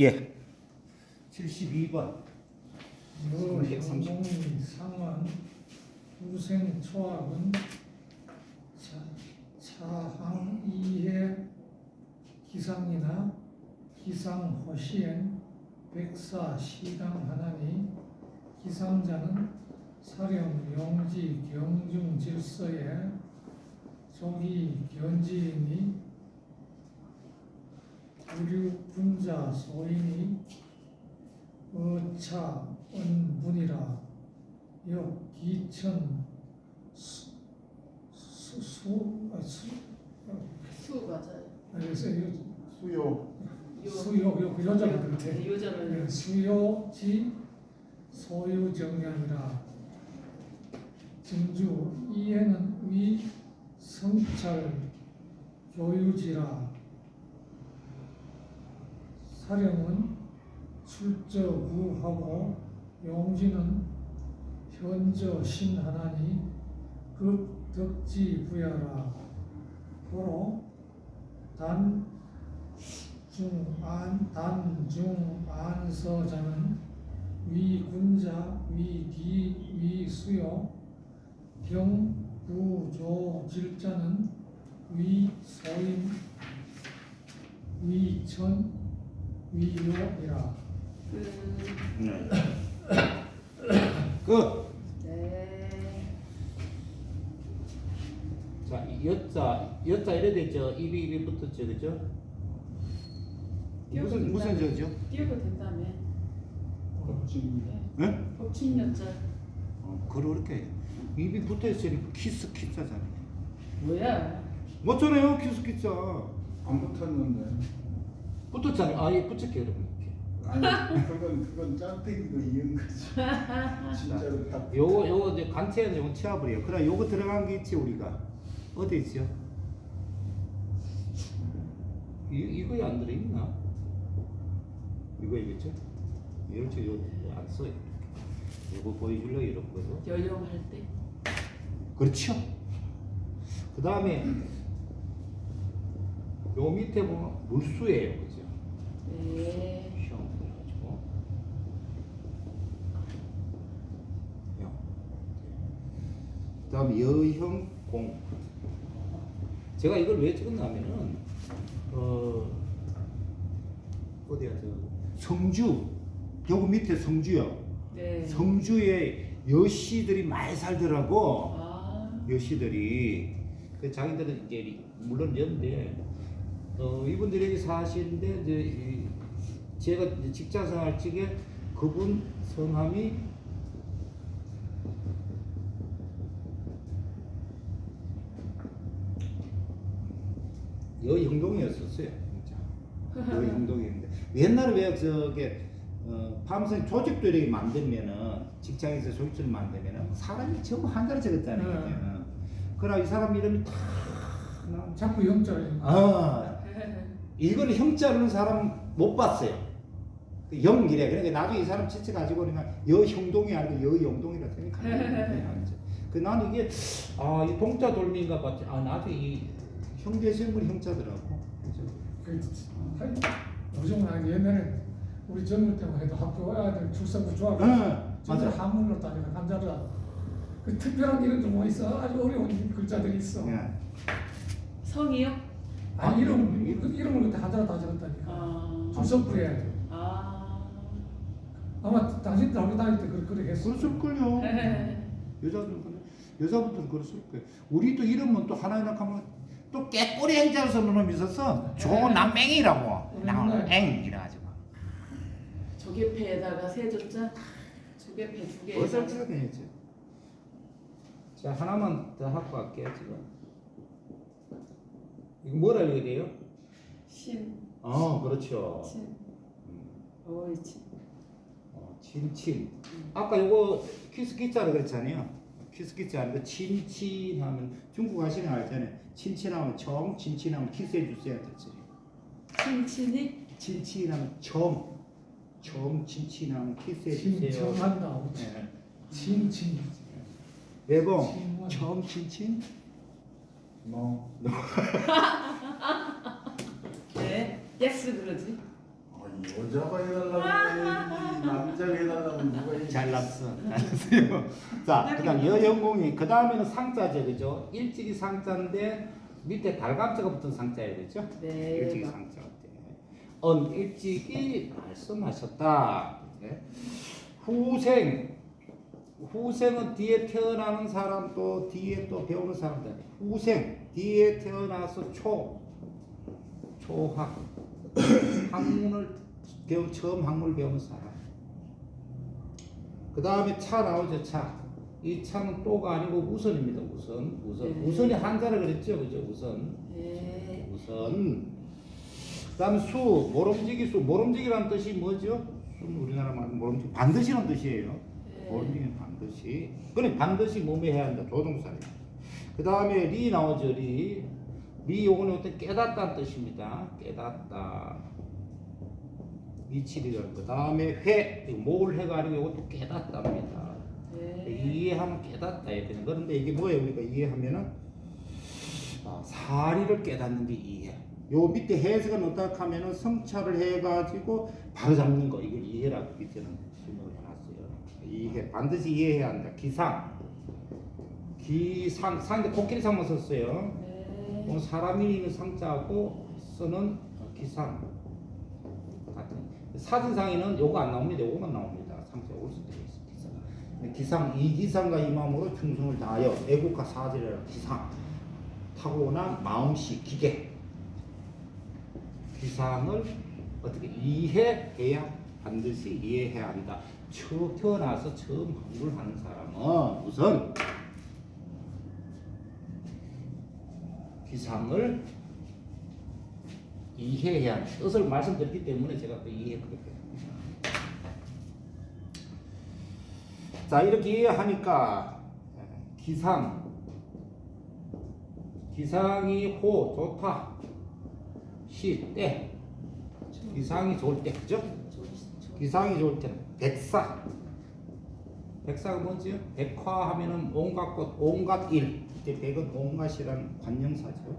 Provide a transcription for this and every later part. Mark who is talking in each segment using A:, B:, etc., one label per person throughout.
A: 예. 72번.
B: 여형공이 상환 후생 초합은 자, 차항 이해 기상이나 기상 허시엔 백사 시당 하나니 기상자는 사령 영지 경중 질서에 조기 견지이니 우류 군자 소인이 어차 은분이라 역 기천 수, 수, 수, 아, 수,
C: 수 맞아요.
B: 그래서 이
D: 수요.
C: 요-
B: 수요 요 요자가
C: 네,
B: 그렇대.
C: 요자는
B: 수요지 소유정량이라. 증주 이에는 위 성찰 교유지라 사령은 출저구하고 용지는 현저 신하나니 극덕지 부야라. 고로 단 중안 단중안서자는 위군자 위기 위수요 경부조질자는 위소임 위천 위요이라
C: 그
A: 네. 끝.
C: 네.
A: 자, 이 여자, 여자 이래 됐죠? 입이 입이 붙었죠, 그죠? 무슨 무슨 저죠?
C: 띄워도 된다며.
D: 법칙
A: 네?
C: 법칙 여자
A: 어, 그렇게 입이 붙어 있으니까 키스 키스잖아요.
C: 뭐야?
A: 맞잖아요, 키스 키스.
D: 안 붙었는데
A: 붙었잖아요. 아, 예, 붙였게 여러분.
D: 아니 그건 그건 짝대기도 이은 거지 진짜로 딱
A: 요거 요거 이제 관체는 요거 치워버려요. 그럼 요거 들어간 게 있지 우리가 어디 있죠? 이 이거에 안 들어 있나? 이거 이거죠? 이렇게 요안 써요. 요거 보여줄려 이런 거도.
C: 여용할 때.
A: 그렇죠. 그 다음에 요 밑에 보면 물수예요, 그죠?
C: 네.
A: 영. 그다음 여형 공. 제가 이걸 왜 찍었냐면은 어 어디야 저 성주 여기 밑에 성주요.
C: 네.
A: 성주에 여씨들이 많이 살더라고.
C: 아.
A: 여씨들이 그 자기들은 이제 물론 연데 어 이분들이 사시는데 이제 이 제가 이제 직장 생활 중에 그분 성함이 여영동이었었어요. 진짜. 여영동이었는데 옛날에 왜 저게 어, 밤새 조직도 이렇게 만들면은 직장에서 조직을 만들면은 사람이 전부 한자로 적었잖아요.
B: 네.
A: 그러나 이 사람 이름이 다 나-
B: 자꾸 영자를
A: 아 이거는 형자로는 사람 못 봤어요. 그 영이래. 그러니까 나중에 이 사람 지체 가지고 그러니까 여형동이 아니고 여영동이라 생각하는 그 나는 이게 아이 동자 돌미인가 봤지. 아 나중에 이 형제 생물 형자더라고. 그죠?
B: 그 요즘은 아니 옛날에 우리 젊을 때만 해도 학교 아이들 출석부 좋아하고
A: 응, 맞아.
B: 한문으로 다니는 한자라 그 특별한 이름도 뭐 있어 아주 어려운 글자들이 있어
A: 예.
C: 성이요?
B: 아 이름 이름- 이름을 그때 한자로 다 적었다니까
C: 아.
B: 출석부에
C: 아.
B: 아마 당신들 학교 다닐 때 그렇게 그렇게 했어
A: 그랬을걸요. 여자들 그래. 여자분들은 그랬을 거예요. 우리도 이름은 또 하나 하나 하면 또 깨꼬리 행자로 쓰는 놈이 있었어. 조남맹이라고. 나오는 앵 이래가지고.
C: 조개패에다가 세 조자. 조개패 두 개.
A: 어설프게 했지. 자 하나만 더 하고 갈게요 지금. 이거 뭐라 읽어야 돼요?
C: 신.
A: 어 그렇죠.
C: 친.
A: 음,
C: 어이 친.
A: 어, 친친. 아까 요거 키스키자라 그랬잖아요. 키스키자 아니고 친친하면 중국 가시는 거 알잖아요. 친친하면 정, 친친하면 키스해 주세요 뜻이에요.
C: 친친이.
A: 친친하면 정, 정 친친하면 키스해 주세요.
B: 진정한다
A: 네.
B: 진진
A: 외봉
B: 친원.
A: 정 친친.
D: 뭐
C: 네. 예스 그러지.
D: 어, 여자가 해달라고 해야지 남자가 해달라고 누가 해
A: 잘났어. 잘났어요. 자, 그 다음 여영공이 그 다음에는 상자죠, 그죠? 일찍이 상자인데 밑에 달감자가 붙은 상자야 되죠?
C: 네.
A: 일찍이 상자 어때? 언 일찍이 말씀하셨다. 네. 후생 후생은 뒤에 태어나는 사람 또 뒤에 또 배우는 사람들. 후생 뒤에 태어나서 초 초학 학문을 배우 처음 학문을 배우는 사람. 그 다음에 차 나오죠 차. 이 차는 또가 아니고 우선입니다 우선 우선
C: 네.
A: 우선이 한자라 그랬죠 그죠 우선
C: 네.
A: 우선 그다음 수 모름지기 수 모름지기란 뜻이 뭐죠? 우리나라 말 모름지기 반드시란 뜻이에요.
C: 네.
A: 모름지기는 반드시. 그래 반드시 몸에 해야 한다 조동사예요. 그 다음에 리 나오죠 리. 리 요거는 어떤 깨닫다는 뜻입니다. 깨닫다. 미치리라는 그 다음에 회, 뭘 해가 아니고 이것도 깨닫답니다.
C: 네.
A: 이해하면 깨닫다 해야 되는 그런데 이게 뭐예요 우리가 이해하면은 아, 사리를 깨닫는 게 이해 요 밑에 해석은 어떻게 하면은 성찰을 해가지고 바로 잡는 거 이걸 이해라고 밑에는 설명을 해놨어요 이해 반드시 이해해야 한다. 기상. 기상. 상대 코끼리 상만 썼어요.
C: 네.
A: 오늘 사람이 있는 상자하고 쓰는 기상 같은. 사진상에는 요거 안 나옵니다. 요거만 나옵니다. 상자 올 수도 있어 기상. 기상 이 기상과 이마음으로 충성을 다하여 애국과 사죄를 기상. 타고난 마음씨 기계. 기상을 어떻게 이해해야 반드시 이해해야 한다 처 태어나서 처음 한국을 하는 사람은 우선 기상을 이해해야 한다. 뜻을 말씀드렸기 때문에 제가 또 이해 그렇게 합니다. 자 이렇게 이해하니까 기상 기상이 호 좋다 시때 기상이 좋을 때 그죠? 기상이 좋을 때는 백사 백사가 뭐지요? 백화 하면은 온갖 것 온갖 일 이때 백은 온갖이라는 관념사죠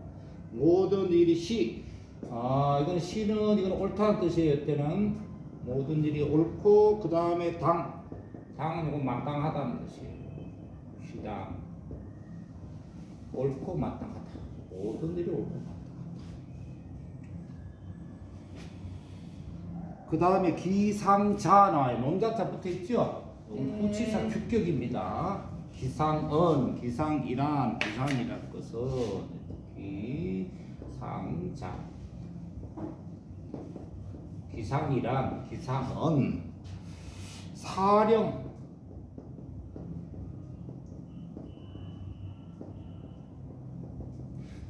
A: 모든 일이 시 아, 이거는 시는 이건 옳다는 뜻이에요. 이때는 모든 일이 옳고 그 다음에 당, 당은 이건 마땅하다는 뜻이에요. 시당, 옳고 마땅하다. 모든 일이 옳고 마땅하다. 그 다음에 기상자 나와요. 논자자 붙어 있죠.
C: 네.
A: 후치사 주격입니다. 기상은, 기상이란, 기상이라는 것은 기상자. 기상이란 기상은 사령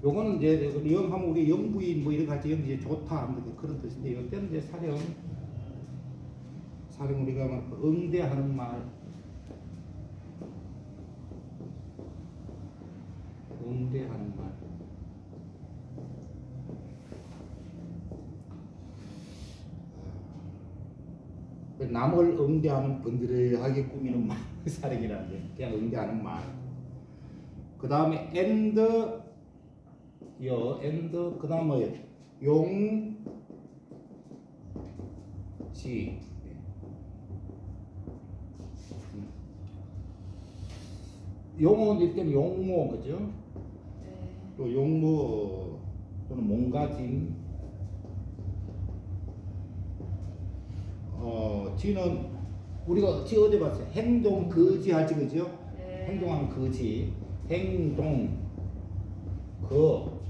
A: 요거는 이제 영하면 우리 영부인 뭐 이런 같이 이제 좋다 하는 그런 뜻인데 이때는 이제 사령 사령 우리가 막 응대하는 말. 응대하는 말. 그 남을 응대하는 번들하게 꾸미는 말 사령이라는 게. 그냥 응대하는 말. 그 다음에 엔드 여 엔드 그 다음 뭐예요? 용 지 용은 이때는 용모 그죠?
C: 네.
A: 또 용모 또는 몸가짐 어 지는 우리가 지 어디 봤어요? 행동 거지 하지 그죠?
C: 네.
A: 행동하는 거지 행동 거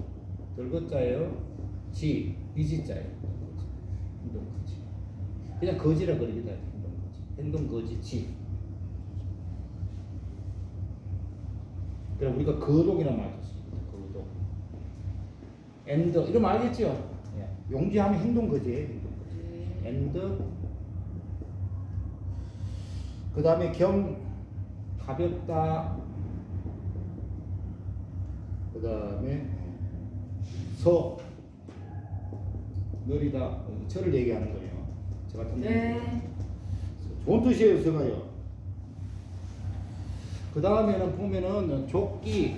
A: 들것자예요? 지 이지자예요. 행동 거지. 그냥 거지라 그러기도 해요 행동 거지. 행동 거지 지. 그래 우리가 거동이란 말도 씁니다. 거동. 엔더. 이러면 알겠죠? 예. 용지하면 행동 거지예요 행동 거지
C: 네.
A: 엔드 그 다음에 겸 가볍다 그 다음에 서 느리다 저를 얘기하는 거예요 저 같은
C: 네.
A: 좋은 뜻이에요 서가요 그 다음에는 보면은 조끼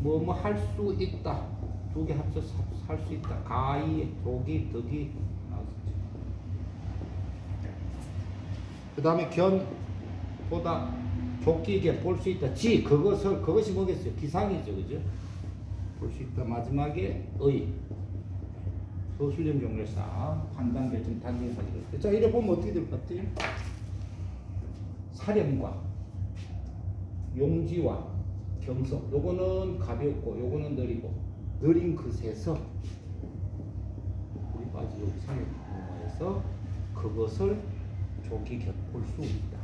A: 뭐 뭐 할 수 있다 두개 합쳐서 할 수 있다 가위 조기 덕이 그 다음에 견 보다 족기게 볼 수 있다. 지 그것을 그것이 뭐겠어요? 기상이죠, 그죠? 볼 수 있다. 마지막에 의 소술령 경례사 판단 결정 단계 사실. 자 이래 보면 어떻게 될 것 같아요? 사령과 용지와 경성. 요거는 가볍고 요거는 느리고 느린 것에서 우리 빠지 여기 사령에서 그것을 조기 곁볼 수 있다.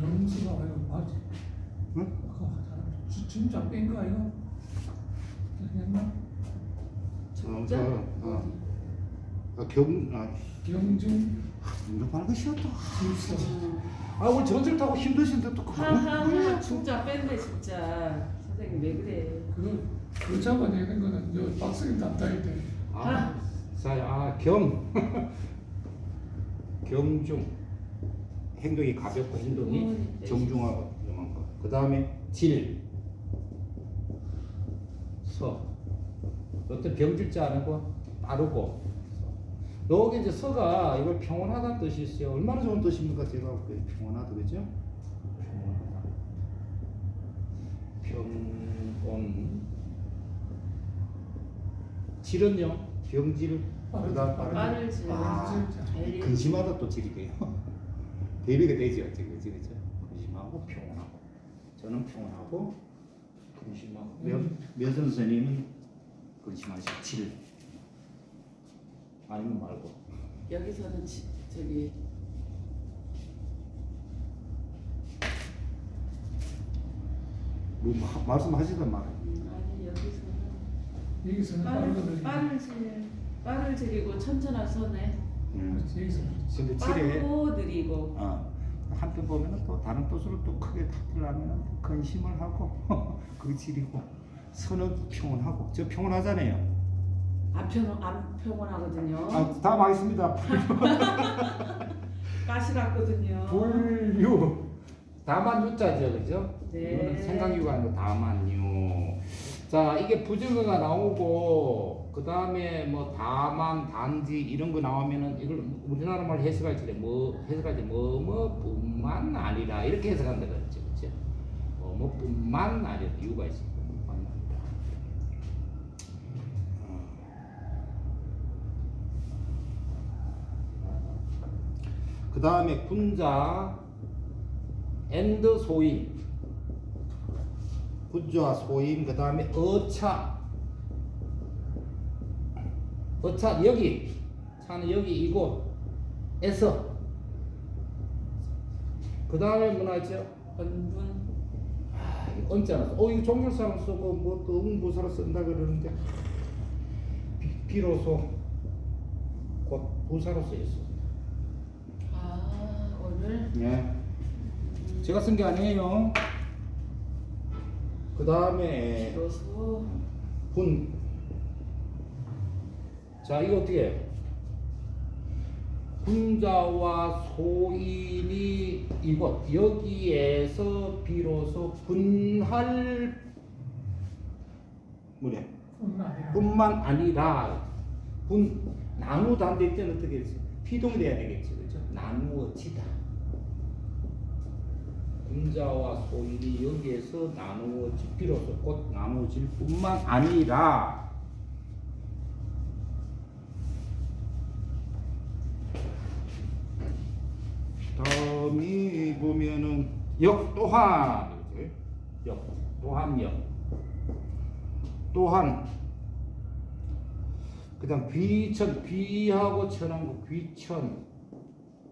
B: 영수가 아니고 맞지?
A: 응?
B: 아까 하잖아. 지- 진짜 뺀거 아이가? 했나?
C: 진짜?
A: 어, 어. 아, 경, 아,
B: 영중
A: 이거 말고 쉬었다.
B: 질서.
A: 아, 오늘 전철 타고 힘드신데 또 그거.
C: 하하하 진짜 뺀데 진짜 선생님 왜 그래?
B: 그거 그 잡아내는 거는 요 박스님 담당이 돼.
A: 아, 자, 아, 겸. 경중. 행동이 가볍고 행동이
C: 음, 네.
A: 정중하고 이런 거. 그 다음에 질. 서. 어떤 병질지 않고 빠르고. 여기 이제 서가 이걸 평온하다는 뜻이 있어요. 얼마나 좋은 뜻입니까? 제가 볼때 평온하다 그죠? 평온하다. 평온. 질은요? 병질.
C: 빠를 질.
A: 아,
C: 알리.
A: 근심하다 또 질이 돼요. 대비가 되죠, 지금? 그죠? 근심하고 평온하고. 저는 평온하고 근심하고. 면 면선 선생님은 근심하시 질. 아니면 말고.
C: 여기서는 지, 저기
A: 뭐 마- 말씀하시던 말.
C: 음, 아니 여기서는
B: 여기서는
C: 빠를. 빠를 질 빠를 질이고 천천한 선에
A: 음.
B: 그렇지, 여기서
A: 근데
C: 빠르고 느리고
A: 어, 한편 보면은 또 다른 뜻으로 또 크게 탑들하면은 근심을 하고 그 질이고 선은 평온하고 저 평온하잖아요.
C: 안 평온 안 평온하거든요.
A: 아, 다음 하겠습니다.
C: 까시랐거든요.
A: 불유 다만 유자죠, 그죠?
C: 네.
A: 생각유가 아니고 다만유. 자, 이게 부정어가 나오고 그 다음에 뭐 다만 단지 이런 거 나오면은 이걸 우리나라 말 해석할 때 뭐 해석할 때 뭐뭐뿐만 아니라 이렇게 해석한다 그랬죠, 그죠? 뭐뭐뿐만 아니라 이유가 있어. 그 다음에 군자 앤드 소임. 군자 소임 그 다음에 어차 어차 여기 차는 여기 이곳에서 그 다음에 뭐나 있죠?
C: 언분
A: 아, 언짢아. 어, 이거 종결사랑 쓰고 뭐또 응부사로 쓴다 그러는데 비, 비로소 곧 부사로 쓰였어.
C: 아 오늘
A: 예. 제가 쓴 게 아니에요. 그 다음에
C: 비로소
A: 분. 자, 이거 어떻게 해요? 군자와 소인이 이곳 여기에서 비로소 분할 뭐냐
B: 뿐.
A: 뿐만 아니라 분 나누다인데 때는 어떻게 했지? 피동이 돼야 되겠지, 그죠? 나누어지다. 군자와 소인이 여기에서 나누어지 비로소 곧 나누어질 뿐만 아니라 보면은 역 또한 그죠? 역 또한 역 또한 그다음 귀천 귀하고 천한 거 귀천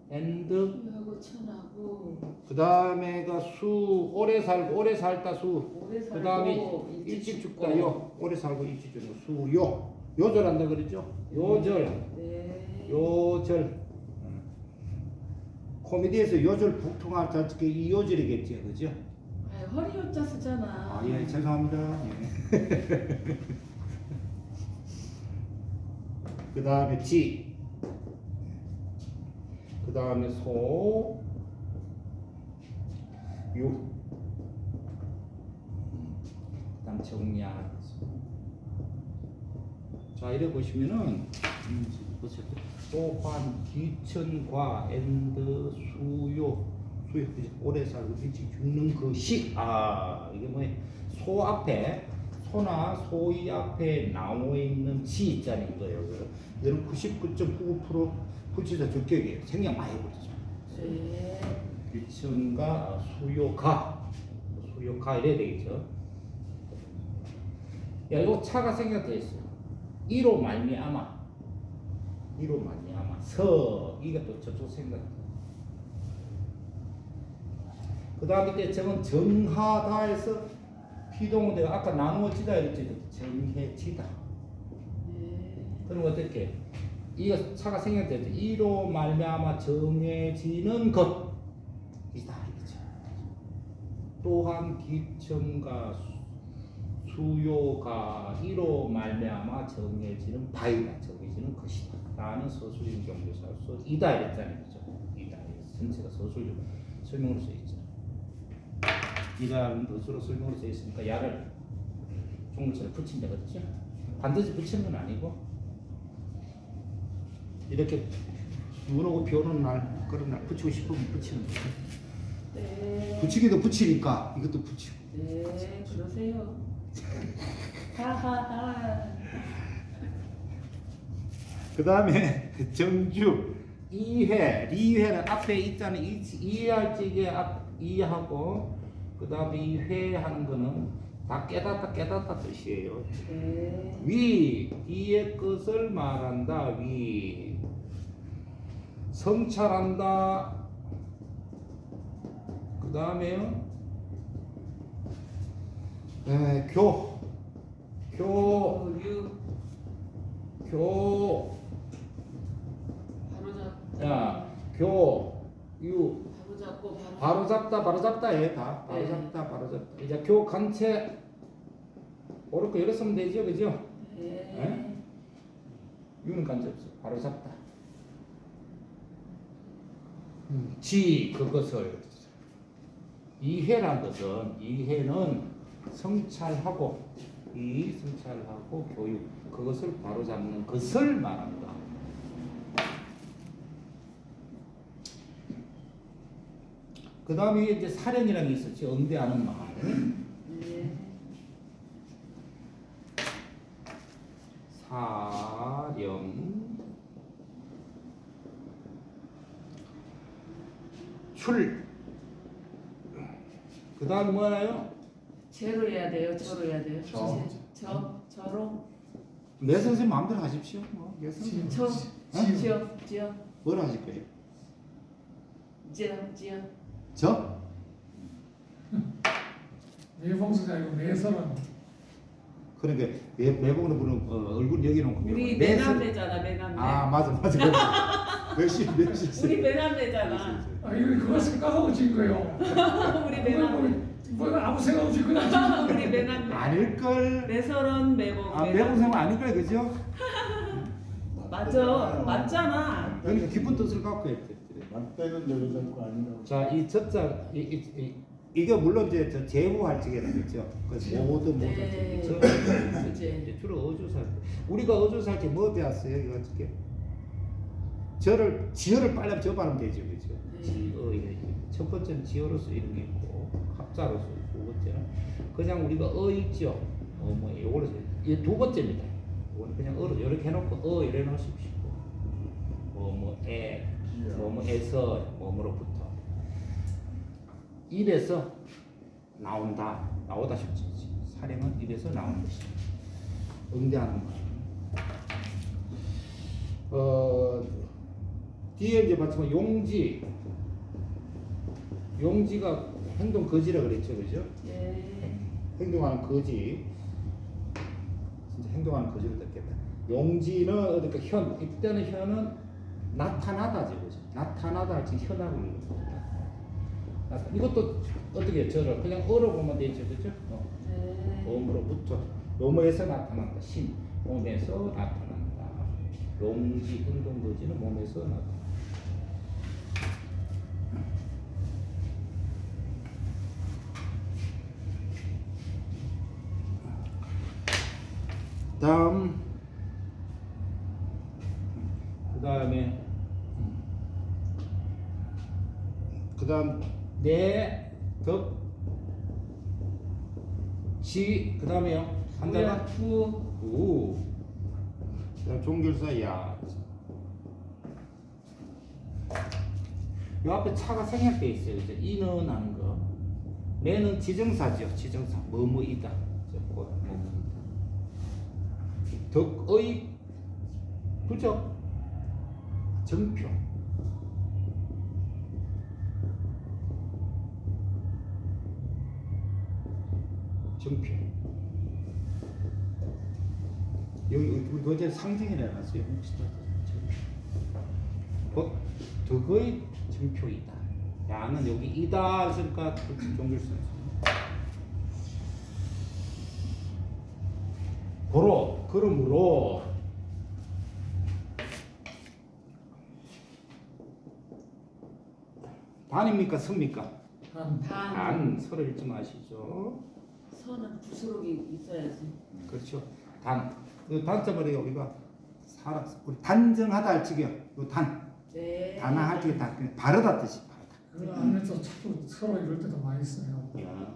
A: 앤드
C: 하고 천하고
A: 그다음에가 수 오래 살고 오래 살다 수
C: 오래 살고
A: 그다음에 일찍 죽다 요 오래 살고 일찍 죽는 수요. 요절한다 그러죠? 요절.
C: 네.
A: 요절 코미디에서 요절 북통할 때이 요절이겠죠 그죠
C: 아 허리 요자 쓰잖아.
A: 아 예 죄송합니다 예. 그 다음에 지, 그 다음에 소, 유, 그 다음 정리할, 자 이래 보시면은 음. 또한 기천과 엔드 수요 수요? 오래 살고 일찍 죽는 것이 아 이게 뭐야 소 앞에 소나 소이 앞에 나와 있는 지 있잖아요 이거예요. 이거는 99.99% 불치자 적격이에요. 생략 많이 버리죠.
C: 네.
A: 기천과 수요가 수요가 이래야 되겠죠. 야 이거 차가 생략돼 있어. 이로 말미암아 이로 말미암아 서 이것도 저쪽 생각. 그 다음 밑에 저건 정하다에서 피동대가 아까 나누어지다 이랬지 정해지다.
C: 네.
A: 그럼 어떻게? 이거 차가 생략되죠. 이로 말미암아 정해지는 것 이다 이거죠. 또한 기천과 수- 수요가 이로 말미암아 정해지는 바이다 정해지는 것이다. 라는 서술인 경조사로서 이다 이랬잖아요. 그죠? 이다 전체가 서술적 설명으로 써 있죠. 이라는 것으로 설명으로 써 있으니까 야를 종물처럼 붙인다 그랬죠? 반드시 붙이는 건 아니고 이렇게 눈 오고 비 오는 날 그런 날 붙이고 싶으면 붙이는 거죠.
C: 네.
A: 붙이기도 붙이니까 이것도 붙이고.
C: 네, 그러세요. 하하하.
A: 그 다음에 정주 2회, 2회는 앞에 있잖아요. 이- 이해할 적에 앞 이해하고 그 다음에 이 회하는 거는 다 깨닫다 깨닫다 뜻이에요.
C: 네.
A: 위 뒤의 것을 말한다. 위 성찰한다. 그 다음에요. 에, 교, 교,
C: 유
A: 교,
C: 바로 잡.
A: 야, 교, 유,
C: 바로 잡고 바로.
A: 바로 잡다, 바로 잡다, 예, 다. 바로
C: 네.
A: 잡다, 바로 잡다. 이제 교 간체, 옳고 이렇게 쓰면 되죠, 그죠?
C: 네.
A: 유는 간체 없어. 바로 잡다. 음, 지, 그것을. 이해란 것은, 이해는 성찰하고, 이 성찰하고 교육, 그것을 바로 잡는 것을 말한다. 그 다음에 이제 사령이라는 게 있었지, 응대하는 말.
C: 네.
A: 사령 출. 그 다음 뭐나요?
C: 제로 해야 돼요. 저로 해야 돼요.
D: 저.
C: 저. 저로.
A: 내 선생님 마음대로 하십시오. 뭐, 내 선생님.
C: 저.
B: 지요.
C: 지어. 지어.
A: 뭐라 하실 거예요?
C: 지어. 지어.
A: 저?
B: 매봉수가 아니고 매설은
A: 그러니까 매, 매복으로 보는 어, 얼굴 여기 놓고
C: 우리
A: 매
C: 매남매잖아. 매남매.
A: 아 맞아 맞아 몇시 몇시
C: 우리 매남매잖아.
B: 아 이거 그거 생각하고 진 거예요.
C: 우리 매남매.
B: 뭐 아무 생각 없이 그냥 진 거예요.
C: 우리 매남매.
A: 아닐걸
C: 매설은 매복.
A: 아 매복 생각 아닐걸 그죠?
C: 맞아. 맞잖아.
A: 그러니까 기쁜 뜻을 갖고 했대
D: 맞대는 여자 잡고 아니라고.
A: 자, 이 젖자 이, 이, 이, 이게 물론 이제 저 제후할 적에는 그죠. 그 모든 모든
C: 네.
A: 저. 이제 주로 어조 살 때. 우리가 어조 살 때 뭐 배웠어요? 이거 어떻게? 저를 지어를 빨리 저 발음 되죠, 그죠?
C: 네.
A: 지어 이게 첫 번째는 지어로서 이런 게 있고 합자로서 두 번째는 그냥 우리가 어 있죠. 어뭐 요거를 이두 번째입니다. 이거는 그냥 어로 이렇게 해놓고 어 이래 놓으십시오. 뭐뭐에 뭐뭐에서 뭐뭐로부터. 입에서 나온다. 나오다 싶지 사령은 입에서 나오는 것이 응대하는 말. 어 뒤에 이제 마치면 용지. 용지가 행동 거지라 그랬죠 그죠?
C: 네.
A: 행동하는 거지. 진짜 행동하는 거지로 듣겠다. 용지는 어디까 현 이때는 현은 나타나다지 그죠 나타나다 할지 현하고 있는 나타- 이것도 어떻게 저를 그냥 어로 보면 되죠 그죠? 어.
C: 네.
A: 몸으로부터 몸에서 나타난다. 신. 몸에서 나타난다. 용지 행동 거지는 몸에서 나타난다. 다음 다음에 그 다음 내, 덕, 지, 그 다음에요. 한자가
C: 구
A: 우. 그다음 종결사 야. 요 앞에 차가 생략돼 있어요. 그죠? 이는 하는 거. 내는 지정사죠. 지정사. 뭐뭐이다. 뭐뭐이다. 덕의 그죠? 정표. 정표. 여기 우리 해놨어요. 혹시 또 정표. 어? 덕의 정표이다. 야는 여기 이다 했으니까 종결선. 고로 그러므로 단입니까?
B: 한
C: 단.
A: 단 서로 읽지 마시죠.
C: 선은 부스록이 있어야지.
A: 그렇죠. 단. 그 단점을 우리가 사람 우리 단정하다 할 적이요. 요 단.
C: 네.
A: 단아할 적이 다 그냥 바르다 뜻이 바르다.
B: 그 안에서 자꾸 서로 이럴 때도 많이 있어요.
A: 야.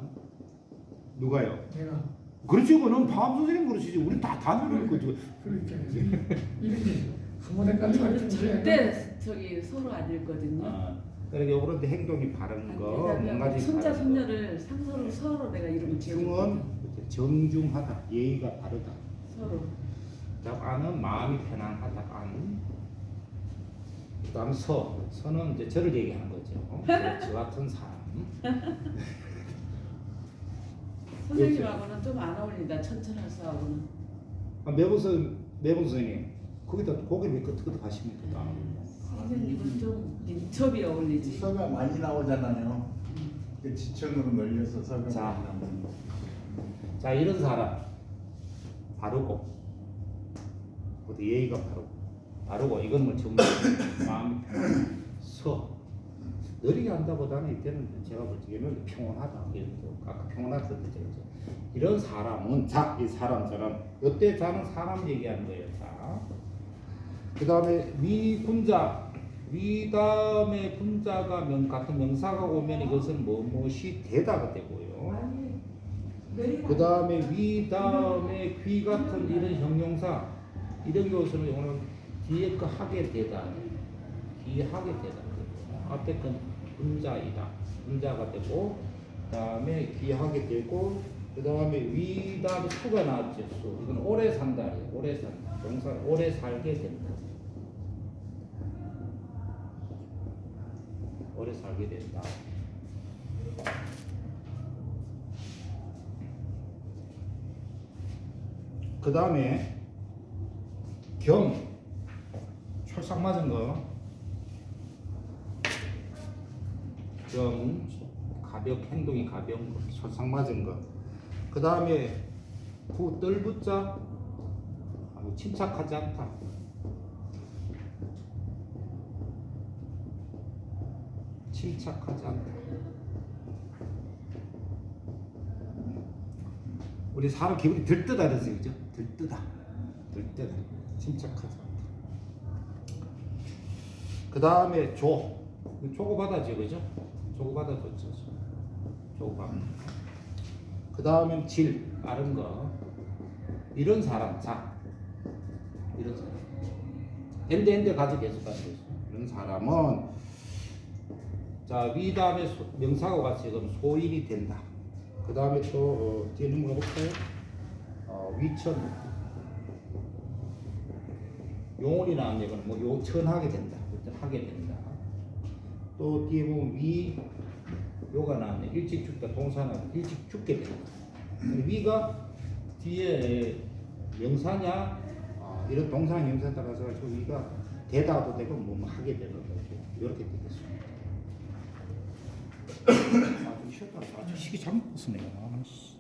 A: 누가요?
B: 내가
A: 그렇지 그는 밥 선생님 그러시지. 우리 다 단어를 읽고 지금
B: 그렇게 이렇게 한번 헷갈리면 좀
C: 절대 저기 서로 안 읽거든요.
A: 아, 그러니까 요런 데 행동이 바른 거,
C: 왜냐면
A: 뭔가지
C: 손자. 손녀를 상서로 서로 내가 이름을 지어줬거든.
A: 중은 정중하다, 예의가 바르다.
C: 서로.
A: 자, 안은 마음이 편안하다. 안. 그다음 서, 서는 이제 저를 얘기하는 거죠. 저 같은 사람.
C: 선생님하고는 좀 안 어울린다. 천천하서하고는.
A: 아, 매번 매번 선생님 거기다 고개를 왜 끄덕끄덕 하십니까? 어울려.
C: 선생님은 좀 인첩이 어울리지.
D: 서가 많이 나오잖아요. 그 지천으로 널려서 서가
A: 자.
D: 많이 나오는
A: 자 이런 사람. 바르고. 그것도 예의가 바르고. 바르고 이건 뭐 정말 마음이 서. 느리게 한다보다는 이때는 제가 볼 적에는 평온하다. 이런 아까 평온하다 그랬죠? 이런 사람은 자 이 사람처럼 이때 자는 사람 얘기하는 거예요. 자그 다음에 위군자 위 다음에 군자가 명 같은 명사가 오면 이것은 뭐뭇이 되다가 되고요. 그 다음에 위 다음에 귀 같은 이런 형용사 이런 것으로 오늘 뒤에 거 하게 되다. 뒤에 하게 되다. 앞에 건 분자이다. 분자가 되고 그 다음에 귀하게 되고 그 다음에 위 다음에 수가 나왔죠 수. 이건 오래 산다. 오래 산다 동사 오래 살게 된다 오래 살게 된다 그 다음에 겸 철상 맞은 거. 겸 가볍 행동이 가벼운 거. 철상 맞은 거. 그 다음에 구 뜰 붙자 아주 침착하지 않다. 침착하지 않다. 우리 사람 기분이 들뜨다 그랬어요, 그죠? 들뜨다, 들뜨다, 침착하지 않다. 그 다음에 조, 조고받아죠, 그죠? 조고받아 좋죠, 조고받아. 그 다음에 질, 빠른 거. 이런 사람, 자, 이런 사람. 엔데 엔데 가지 계속 가는 거죠. 이런 사람은 자, 위 다음에 소- 명사가 같이 그럼 소인이 된다. 그 다음에 또 어, 뒤에 넘어가 볼까요? 어, 위천 용언이 나온 얘기는 뭐 요천하게 된다. 하게 된다. 또 뒤에 보면 위 요가 나왔네. 일찍 죽다 동사는 일찍 죽게 된다. 위가 뒤에 명사냐 어, 이런 동사 명사에 따라서 그 위가 되다도 되고 뭐 하게 되는 거죠. 이렇게 되겠습니다. 아, 좀 쉬었다. 아, 저 시계 잘못 내가. 아, 씨.